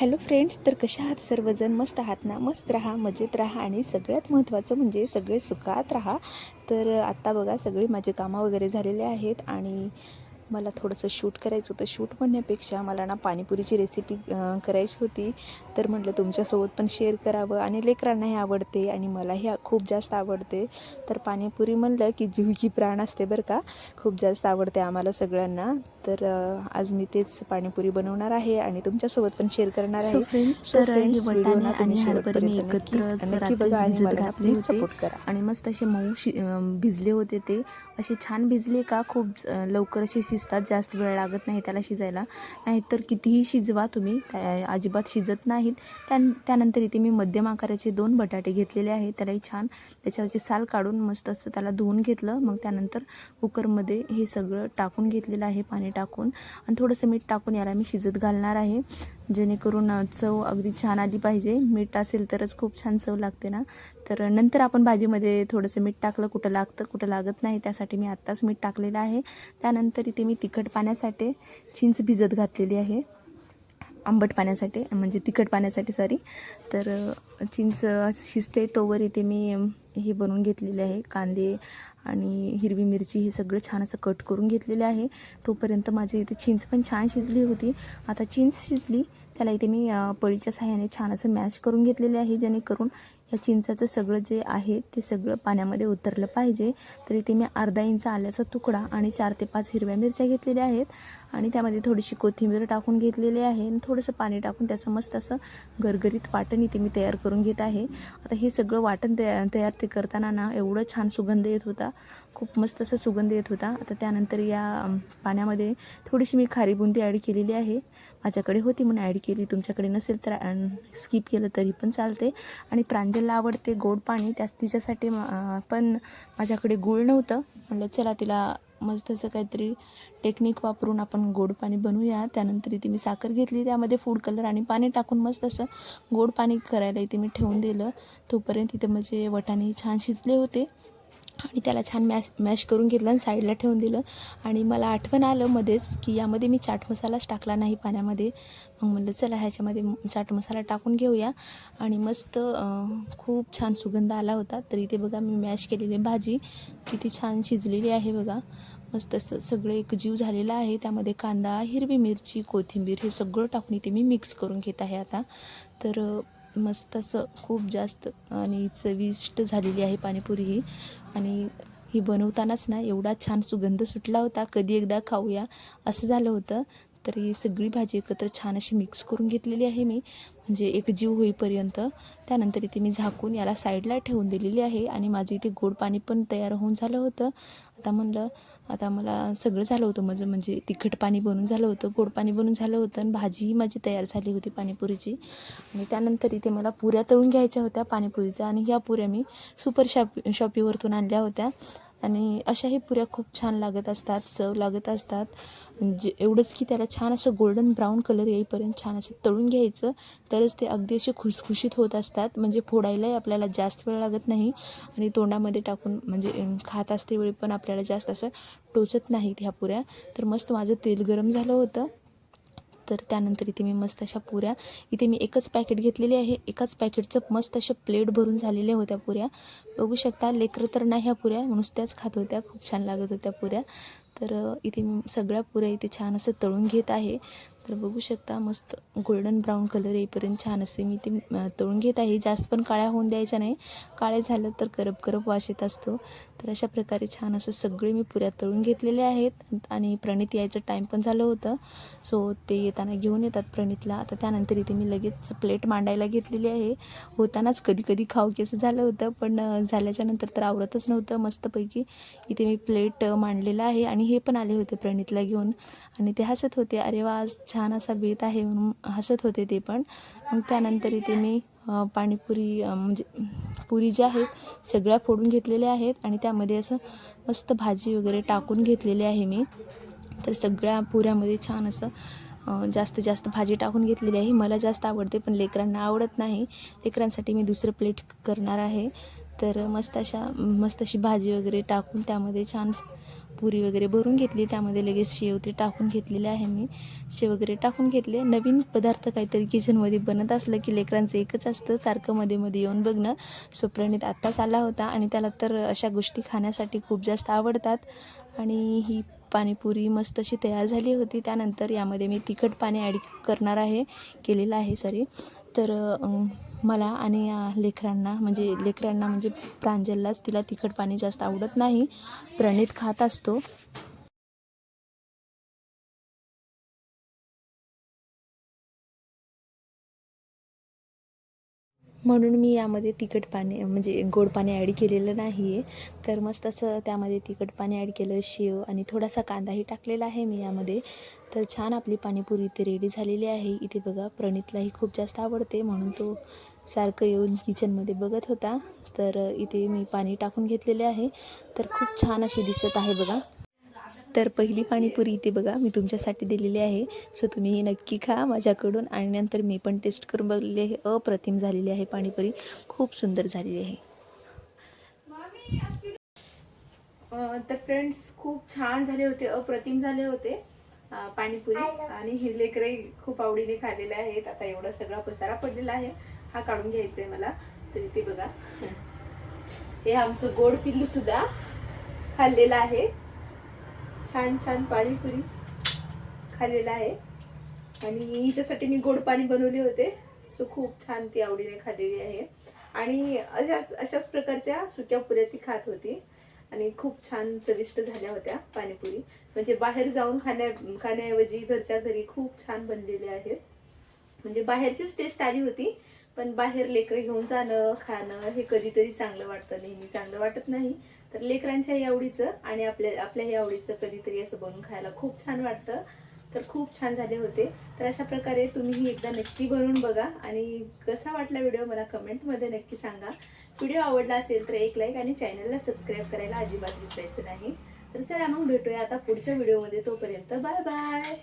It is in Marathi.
हॅलो फ्रेंड्स तर कशा आहात सर्वजण? मस्त आहात ना? मस्त राहा मजेत राहा आणि सगळ्यात महत्त्वाचं म्हणजे सगळे सुखात राहा. तर आत्ता बघा सगळी माझे कामं वगैरे झालेले आहेत आणि मला थोडंसं शूट करायचं होतं. शूट म्हणण्यापेक्षा मला ना पाणीपुरीची रेसिपी करायची होती. तर म्हटलं तुमच्यासोबत पण शेअर करावं आणि लेकरांनाही आवडते आणि मलाही खूप जास्त आवडते. तर पाणीपुरी म्हणलं की जीव की प्राण असते बरं का? खूप जास्त आवडते आम्हाला सगळ्यांना. तर आज मी तेच पाणीपुरी बनवणार आहे आणि तुमच्यासोबत पण शेअर करणार आहे. फ्रेंड्स तर हे वटाणे आणि हरभरे मी भिजत घातले होते. आणि मस्त असे मऊ शि भिजले होते ते. असे छान भिजले का खूप लवकर असे शिजतात जास्त वेळ लागत नाही त्याला शिजायला. नाहीतर कितीही शिजवा तुम्ही अजिबात शिजत नाहीत. त्या त्यानंतर इथे मी मध्यम आकाराचे दोन बटाटे घेतलेले आहेत. त्यालाही छान त्याच्यावरची साल काढून मस्त असं त्याला धुवून घेतलं. मग त्यानंतर कुकरमध्ये हे सगळं टाकून घेतलेलं आहे पाणी टाकून आणि थोडंसं मीठ टाकून याला मी शिजत घालणार आहे. जेणेकरून चव अगदी छान आली पाहिजे. मीठ असेल तरच खूप छान चव लागते ना. तर नंतर आपण भाजीमध्ये थोडंसं मीठ टाकलं कुठं लागतं कुठं लागत नाही त्यासाठी मी आत्ताच मीठ टाकलेलं आहे. त्यानंतर इथे मी तिखट पाण्यासाठी चिंच भिजत घातलेली आहे. आंबट पाण्यासाठी म्हणजे तिखट पाण्यासाठी सॉरी तर चिंच शिजते तोवर इथे मी हे बनवून घेतलेले आहे. कांदे आणि हिरवी मिरची हे सगळं छान असं कट करून घेतलेले आहे. तोपर्यंत माझी इथे चिंच पण छान शिजली होती. आता चिंच शिजली त्याला इथे मी पळीच्या सहाय्याने छान असं मॅश करून घेतलेले आहे जेणेकरून या चिंचाचं सगळं जे आहे ते सगळं पाण्यामध्ये उतरलं पाहिजे. तर इथे मी अर्धा इंच आल्याचा तुकडा आणि चार ते पाच हिरव्या मिरच्या घेतलेल्या आहेत आणि त्यामध्ये थोडीशी कोथिंबीर टाकून घेतलेली आहे आणि थोडंसं पाणी टाकून त्याचं मस्त असं गरगरीत वाटण इथे मी तयार करून घेत आहे. आता हे सगळं वाटण तया तयार ते करताना ना एवढं छान सुगंध येत होता खूप मस्त असं सुगंध येत होता. आता त्यानंतर या पाण्यामध्ये थोडीशी मी खारी बुंदी ॲड केलेली आहे. माझ्याकडे होती म्हणून ॲड केली. तुमच्याकडे नसेल तर स्किप केलं तरी पण चालते. आणि प्रांजलला आवडते गोड पाणी त्याच तिच्यासाठी म- पण माझ्याकडे गूळ नव्हतं. म्हणलं चला तिला मस्त असं काहीतरी टेक्निक वापरून आपण गोड पाणी बनवूया. त्यानंतर इथे मी साखर घेतली. त्यामध्ये फूड कलर आणि पाणी टाकून मस्त असं गोड पाणी करायला इथे मी ठेवून दिलं. तोपर्यंत इथे माझे वटाणे छान शिजले होते. आणि त्याला छान मॅश मॅश करून घेतलं आणि साईडला ठेवून दिलं. आणि मला आठवण आलं मध्येच की यामध्ये मी चाट मसालाच टाकला नाही पाण्यामध्ये. मग म्हणलं चला ह्याच्यामध्ये चाट मसाला टाकून घेऊया. आणि मस्त खूप छान सुगंध आला होता. तर इथे बघा मी मॅश केलेली भाजी किती छान शिजलेली आहे बघा. मस्त असं सगळं एक जीव झालेला आहे. त्यामध्ये कांदा हिरवी मिरची कोथिंबीर हे सगळं टाकून इथे मी मिक्स करून घेत आहे आता. तर मस्त असं खूप जास्त आणि चविष्ट झालेली आहे पाणीपुरी ही. आणि ही बनवतानाच ना एवढा छान सुगंध सुटला होता. कधी एकदा खाऊया. असं झालं होतं. तर ही सगळी भाजी एकत्र छान अशी मिक्स करून घेतलेली आहे मी. म्हणजे एक जीव होईपर्यंत. त्यानंतर इथे मी झाकून याला साईडला ठेवून दिलेली आहे आणि माझं इथे गोड पाणी पण तयार होऊन झालं होतं. आता म्हणलं आता मला सगळं झालं होतं माझं म्हणजे तिखट पाणी बनून झालं होतं गोड पाणी बनून झालं होतं आणि भाजीही माझी तयार झाली होती पाणीपुरीची. आणि त्यानंतर इथे मला पुऱ्या तळून घ्यायच्या होत्या पाणीपुरीच्या आणि ह्या पुऱ्या मी सुपर शॉप शॉपीवरतून आणल्या होत्या. आणि अशाही पुऱ्या खूप छान लागत असतात चव लागत असतात. म्हणजे एवढंच की त्याला छान असं गोल्डन ब्राऊन कलर येईपर्यंत छान असं तळून घ्यायचं. तरच ते अगदी असे खुसखुशीत होत असतात. म्हणजे फोडायलाही आपल्याला जास्त वेळ लागत नाही. आणि तोंडामध्ये टाकून म्हणजे खात असते वेळी पण आपल्याला जास्त असं टोचत नाहीत ह्या पुऱ्या. तर मस्त माझं तेल गरम झालं होतं. तर त्यानंतर इथे मी मस्त अशा पुऱ्या. इथे मी एकच पॅकेट घेतलेली आहे. एकाच पॅकेटचं मस्त अशा प्लेट भरून झालेल्या होत्या पुऱ्या. बघू शकता लेकरं तर नाही ह्या पुऱ्या नुसत्याच खात होत्या. खूप छान लागत होत्या पुऱ्या. तर इथे मी सगळ्या पुऱ्या इथे छान असं तळून घेत आहे. तर बघू शकता मस्त गोल्डन ब्राऊन कलर येईपर्यंत छान असे मी ते तळून घेत आहे. जास्त पण काळ्या होऊन द्यायच्या नाही. काळे झालं तर करप करप वास येत असतो. तर अशा प्रकारे छान असं सगळे मी पुऱ्या तळून घेतलेले आहेत. आणि प्रणित यायचं टाईम पण झालं होतं. सो ते येताना घेऊन येतात प्रणितला. आता त्यानंतर इथे मी लगेच प्लेट मांडायला घेतलेली आहे. होतानाच कधी कधी खाऊ की असं झालं होतं. पण झाल्याच्यानंतर तर आवडतच नव्हतं. मस्तपैकी इथे मी प्लेट मांडलेलं आहे. आणि हे पण आले होते प्रणितला घेऊन. आणि ते हसत होते. अरे वा छान छान असा बेत आहे म्हणून हसत होते ते पण. मग त्यानंतर इथे मी पाणीपुरी म्हणजे पुरी ज्या आहेत सगळ्या फोडून घेतलेल्या आहेत आणि त्यामध्ये असं मस्त भाजी वगैरे टाकून घेतलेली आहे मी. तर सगळ्या पुऱ्यामध्ये छान असं जास्त जास्त भाजी टाकून घेतलेली आहे. मला जास्त आवडते पण लेकरांना आवडत नाही. लेकरांसाठी मी दुसरं प्लेट करणार आहे. तर मस्त अशा मस्त अशी भाजी वगैरे टाकून त्यामध्ये छान पुरी वगैरे भरून घेतली. त्यामध्ये लगेच शेव ते टाकून घेतलेले आहे मी. शेव वगैरे टाकून घेतले. नवीन पदार्थ काहीतरी किचनमध्ये बनत असलं की लेकरांचं एकच असतं. सारखं मध्ये मध्ये येऊन बघणं. सुप्रणित आत्ताच आला होता आणि त्याला तर अशा गोष्टी खाण्यासाठी खूप जास्त आवडतात. आणि ही पाणीपुरी मस्त अशी तयार झाली होती. त्यानंतर यामध्ये मी तिखट पाणी ॲड करणार आहे. केलेलं आहे सॉरी तर मला आणि लेकरांना म्हणजे लेकरांना म्हणजे प्रांजललाच तिला तिखट पाणी जास्त आवडत नाही. प्रणित खात असतो. म्हणून मी यामध्ये तिखट पाणी म्हणजे गोड पाणी ॲड केलेलं नाही आहे तर मस्त असं त्यामध्ये तिखट पाणी ॲड केलं शेव आणि थोडासा कांदाही टाकलेला आहे मी यामध्ये. तर छान आपली पाणीपुरी इथे रेडी झालेली आहे. इथे बघा प्रणितलाही खूप जास्त आवडते म्हणून तो सारखं येऊन किचनमध्ये बघत होता. तर इथे मी पाणी टाकून घेतलेले आहे. तर खूप छान अशी दिसत आहे बघा. तर पहिली पाणीपुरी इथे बघा मी तुमच्यासाठी दिलेली आहे. सो तुम्ही ही नक्की खा माझ्याकडून आणि नंतर मी पण टेस्ट करून बघलेली आहे. अप्रतिम झालेली आहे पाणीपुरी. खूप सुंदर झालेली आहे. तर फ्रेंड्स खूप छान झाले होते अप्रतिम झाले होते पाणीपुरी. आणि हे लेकरे खूप आवडीने खाल्लेले आहेत. आता एवढा सगळा पसारा पडलेला आहे. हा काढून घ्यायचा आहे मला. तर इथे बघा. हे आमचं गोड पिल्लू सुद्धा खाल्लेलं आहे. छान छान पाणीपुरी खाल्लेला आहे. आणि हिच्यासाठी मी गोड पाणी बनवले होते. सो खूप छान ती आवडीने खाल्लेली आहे. आणि अशाच अशाच प्रकारच्या सुक्या पुऱ्या ती खात होती. आणि खूप छान चविष्ट झाल्या होत्या पाणीपुरी. म्हणजे बाहेर जाऊन खाण्या खाण्याऐवजी घरच्या घरी खूप छान बनलेल्या आहेत. म्हणजे बाहेरचीच टेस्ट आली होती पण बाहेर लेकरं घेऊन जाणं खाणं हे कधीतरी चांगलं वाटतं. नेहमी चांगलं वाटत नाही. तर लेकरांच्याही आवडीचं आणि आपल्या आपल्याही आवडीचं कधीतरी असं बनवून खायला खूप छान वाटतं. तर खूप छान झाले होते. तर अशा प्रकारे तुम्हीही एकदा नक्की बनवून बघा आणि कसा वाटला व्हिडिओ मला कमेंटमध्ये नक्की सांगा. व्हिडिओ आवडला असेल तर एक लाईक आणि चॅनलला सबस्क्राईब करायला अजिबात विसरायचं नाही. तर चला मग भेटूया आता पुढच्या व्हिडिओमध्ये. तोपर्यंत बाय बाय.